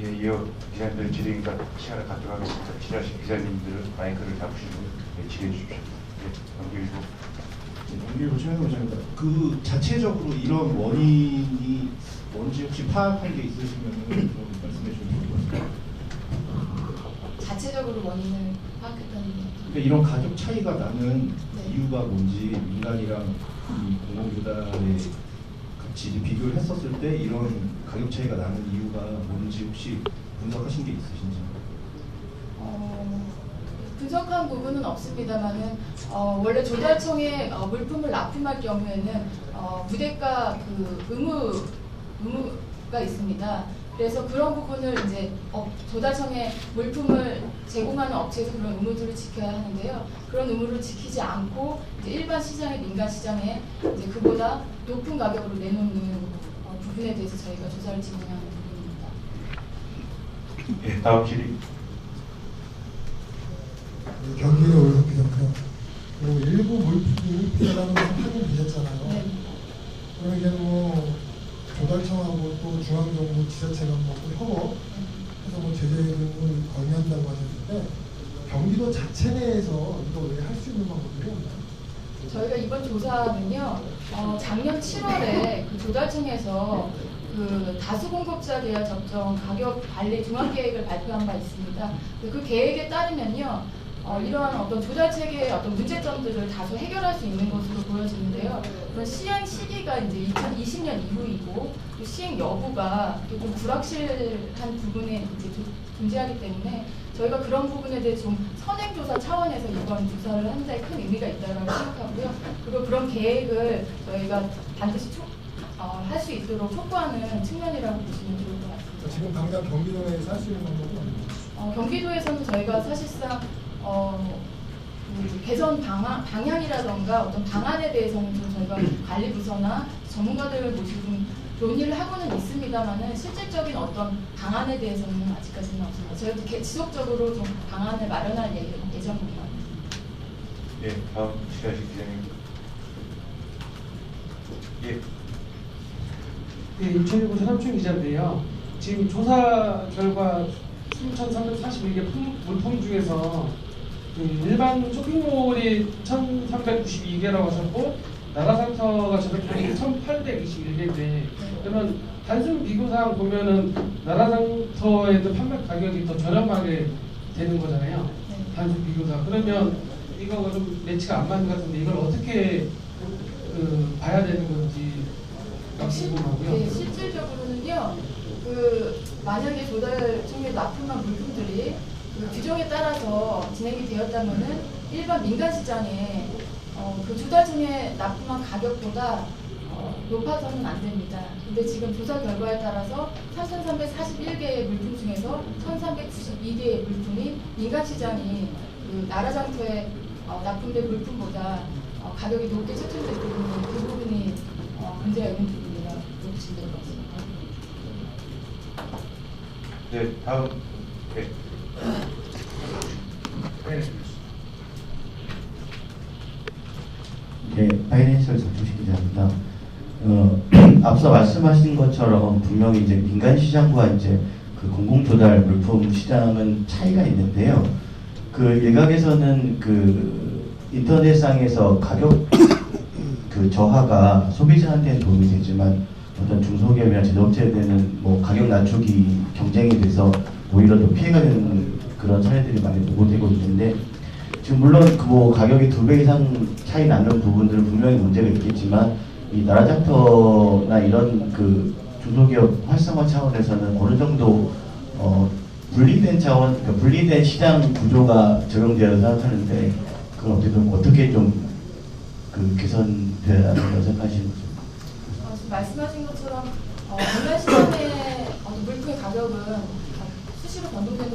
예, 이어 기자님들 질의니까 시간을 갖도록 하겠습니다. 지라시 기자님들 마이크를 잡으시고 예, 질의해 주십시오. 예, 넘기고. 연기부 최영호입니다. 그 자체적으로 이런 원인이 뭔지 혹시 파악한 게 있으시면 좀 말씀해 주시면 좋을 것 같습니다. 자체적으로 원인을 파악했다는 게 그러니까 이런 가격 차이가 나는 네. 이유가 뭔지 민간이랑 이 공공조달에 같이 비교를 했었을 때 이런 가격 차이가 나는 이유가 뭔지 혹시 분석하신 게 있으신지? 어, 분석한 부분은 없습니다만은 어, 원래 조달청에 어, 물품을 납품할 경우에는 어, 무대가 그 의무 의무가 있습니다. 그래서 그런 부분을 이제 업, 조달청에 물품을 제공하는 업체에서 그런 의무들을 지켜야 하는데요. 그런 의무를 지키지 않고 이제 일반 시장에 민간 시장에 이제 그보다 높은 가격으로 내놓는 어, 부분에 대해서 저희가 조사를 진행하는 부분입니다. 예, 다음 질의. 경기를 올렸고요. 그리고 일부 물품이 비싸다는 것은 확인되셨잖아요. 네. 그러면 이게 뭐 조달청하고 또 중앙정부 지자체가 뭐또 협업 해서 뭐 제재 등을 건의한다고 하셨는데 경기도 자체 내에서 이거 왜 할 수 있는 방법들이 없나요? 저희가 이번 조사는요, 어, 작년 7월에 그 조달청에서 그 다수 공급자 계약 적정 가격 관리 종합 계획을 발표한 바 있습니다. 그 계획에 따르면요, 어, 이러한 어떤 조달 체계의 어떤 문제점들을 다소 해결할 수 있는 것으로 보여지는데요. 그런 시행 시기가 이제 2020년 이후이고 그 시행 여부가 또 좀 불확실한 부분에 이제 좀 존재하기 때문에 저희가 그런 부분에 대해 좀 선행조사 차원에서 이번 조사를 하는 데 큰 의미가 있다고 생각하고요. 그리고 그런 계획을 저희가 반드시 어, 할 수 있도록 촉구하는 측면이라고 보시면 좋을 것 같습니다. 지금 당장 경기도 내에서 할 수 있는 방법은? 어, 경기도에서는 저희가 사실상 어, 그 개선 방안, 방향이라던가 어떤 방안에 대해서는 좀 저희가 관리부서나 전문가들을 모시고 좀 논의를 하고는 있습니다만은 실질적인 어떤 방안에 대해서는 아직까지는 없습니다. 저희도 개- 지속적으로 좀 방안을 마련할 예, 예정입니다. 예, 다음 지라시 기자님. 예, 네, 인천일보 전함춘 기자인데요. 지금 조사 결과 3,341개 물품 중에서 그 일반 쇼핑몰이 1,392개라고 하셨고 나라상터가 제작한 게 1,821개인데 그러면 단순 비교상 보면은 나라상터에도 판매 가격이 더 저렴하게 되는 거잖아요. 네. 단순 비교상 그러면 이거가 좀 매치가 안 맞는 것 같은데 이걸 어떻게 그 봐야 되는 건지 궁금하고요. 네, 실질적으로는요. 그 만약에 조달청에 납품한 물품들이 그 규정에 따라서 진행이 되었다면은 일반 민간 시장에 어, 그 조달청에 납품한 가격보다 어, 높아서는 안 됩니다. 근데 지금 조사 결과에 따라서 3,341개의 물품 중에서 1,392개의 물품이 민간 시장이 그 나라장터에 어, 납품된 물품보다 어, 가격이 높게 책정됐기 때문에 그 부분이 어, 문제가 있는 부분이라 고 보시면 될 것 같습니다. 네, 다음. 예. 네. 네, 파이낸셜 정충식 기자입니다. 어, 앞서 말씀하신 것처럼 분명히 이제 민간 시장과 이제 그 공공 조달 물품 시장은 차이가 있는데요. 그 일각에서는 그 인터넷상에서 가격 그 저하가 소비자한테는 도움이 되지만 어떤 중소기업이나 제조업체에는 뭐 가격 낮추기 경쟁이 돼서 오히려 더 피해가 되는 그런 사례들이 많이 보고되고 있는데 지금 물론 그 뭐 가격이 두 배 이상 차이 나는 부분들은 분명히 문제가 있겠지만 이 나라 장터나 이런 그 중소기업 활성화 차원에서는 어느 정도 어 분리된 차원, 그러니까 분리된 시장 구조가 적용되어야 생각하는데 그건 어떻게 좀 어떻게 좀 그 개선돼야 한다고 생각하시는 거죠? 어, 말씀하신 것처럼 어, 민간 시장의 어떤 물품의 가격은 수시로 변동되는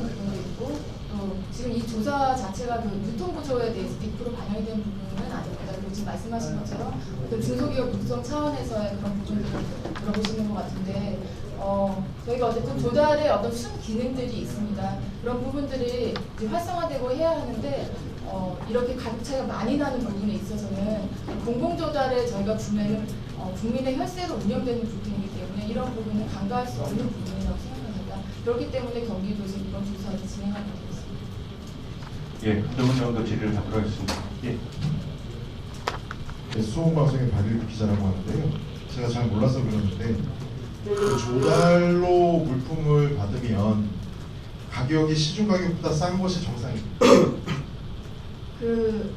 지금 이 조사 자체가 그 유통구조에 대해서 100% 반영이 된 부분은 아닙니다. 그리고 지금 말씀하신 것처럼 그 중소기업 육성 차원에서의 그런 부분들을 물어보시는 것 같은데 어, 저희가 어쨌든 조달에 어떤 순 기능들이 있습니다. 그런 부분들이 활성화되고 해야 하는데 어, 이렇게 가격 차이가 많이 나는 부분에 있어서는 공공조달에 저희가 구매는 어, 국민의 혈세로 운영되는 부분이기 때문에 이런 부분은 간과할 수 없는 부분이라고 생각합니다. 그렇기 때문에 경기도 지금 이번 조사를 진행하게 되었습니다. 예, 정도 질의를 받도록 하겠습니다. 예. 네, 수홍방송의 박일구 기자라고 하는데요. 제가 잘 몰라서 그러는데 그 조달로 물품을 받으면 가격이 시중 가격보다 싼 것이 정상입니다. 그, 그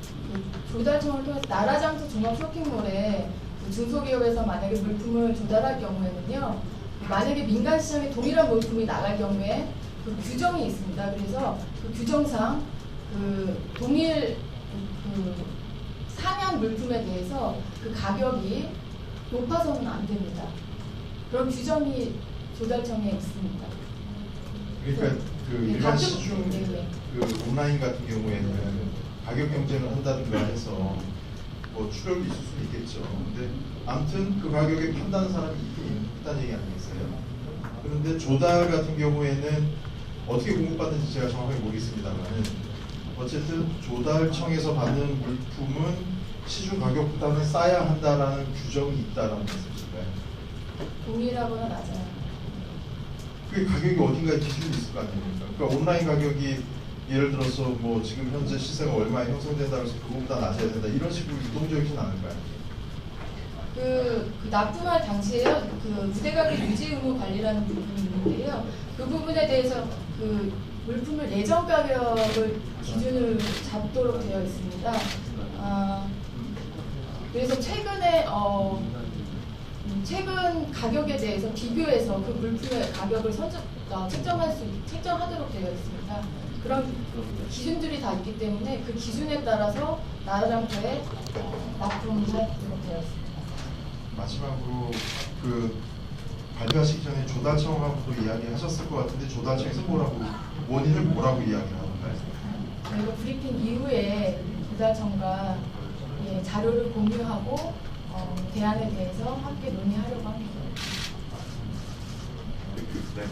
조달청을 통해서 나라장터 종합 쇼핑몰에 그 중소기업에서 만약에 물품을 조달할 경우에는요, 만약에 민간 시장에 동일한 물품이 나갈 경우에 그 규정이 있습니다. 그래서 그 규정상 그 동일 그 상한 물품에 대해서 그 가격이 높아서는 안 됩니다. 그런 규정이 조달청에 있습니다. 그러니까 그 네, 일반 시중 네, 네. 그 온라인 같은 경우에는 가격 경쟁을 한다든가 해서 뭐 출혈도 있을 수는 있겠죠. 근데 아무튼 그 가격에 판다는 사람이 있긴 있다는 얘기 아니겠어요? 그런데 조달 같은 경우에는 어떻게 공급받는지 제가 정확하게 모르겠습니다만은 어쨌든 조달청에서 받는 물품은 시중 가격보다는 싸야 한다라는 규정이 있다라는 말씀이실까요? 동일하거나 낮아요. 그 가격이 어딘가에 기준이 있을 거 아닙니까? 그러니까 온라인 가격이 예를 들어서 뭐 지금 현재 시세가 얼마에 형성된다고 해서 그거보다 낮아야 된다 이런 식으로 이동적이진 않을까요? 그, 그 납품할 당시에요, 그 무대가격 유지 의무 관리라는 부분이 있는데요. 그 부분에 대해서 그 물품을 예정 가격을 기준을 잡도록 되어 있습니다. 아, 그래서 최근에 어, 음, 최근 가격에 대해서 비교해서 그 물품의 가격을 선정, 어, 책정할 수 책정하도록 되어 있습니다. 그런 기준들이 다 있기 때문에 그 기준에 따라서 나라장터에 어, 납품하도록 되어 있습니다. 마지막으로 그 발표하시기 전에 조달청하고도 이야기하셨을 것 같은데 조달청에서 뭐라고 원인을 뭐라고 이야기하는가요? 저희가 브리핑 이후에 조달청과 예, 자료를 공유하고 어, 대안에 대해서 함께 논의하려고 합니다. 네.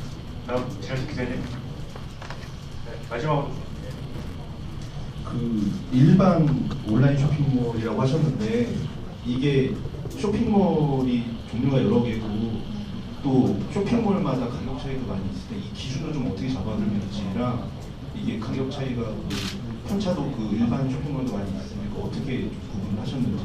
다음 지라시 기자님. 네, 마지막으로. 그 일반 온라인 쇼핑몰이라고 하셨는데 이게 쇼핑몰이 종류가 여러 개고 또 쇼핑몰마다 가격 차이도 많이 있을 때 이 기준을 좀 어떻게 잡아들는지랑 이게 가격 차이가 그 편차도 그 일반 쇼핑몰도 많이 있으니까 어떻게 좀 구분하셨는지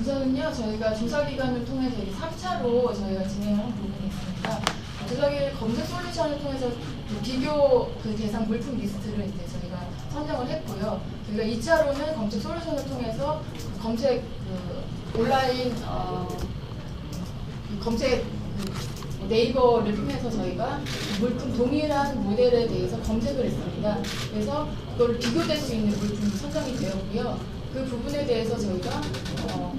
우선은요, 저희가 조사 기관을 통해서 이게 3차로 저희가 진행한 부분이 있습니다. 조사기 검색 솔루션을 통해서 그 비교 그 대상 물품 리스트를 이제 저희가 선정을 했고요. 저희가 2차로는 검색 솔루션을 통해서 그 검색 그 온라인 어, 그 검색 그 네이버를 통해서 저희가 물품 동일한 모델에 대해서 검색을 했습니다. 그래서 그걸 비교될 수 있는 물품이 선정이 되었고요. 그 부분에 대해서 저희가 어,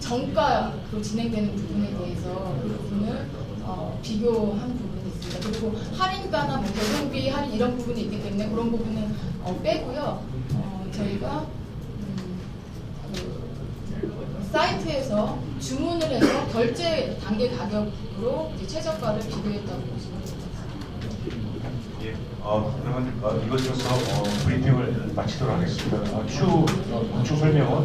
정가로 진행되는 부분에 대해서 그 부분을 어, 비교한 부분이 있습니다. 그리고 할인가나 뭐 배송비 할인 이런 부분이 있기 때문에 그런 부분은 어, 빼고요. 어, 저희가 음, 그 사이트에서 주문을 해서 결제 단계 가격으로 이제 최저가를 비교했다고 보시면 됩니다. 예. 어, 그러면 어, 이것으로서 어, 브리핑을 마치도록 하겠습니다. 어, 추, 어, 추 설명은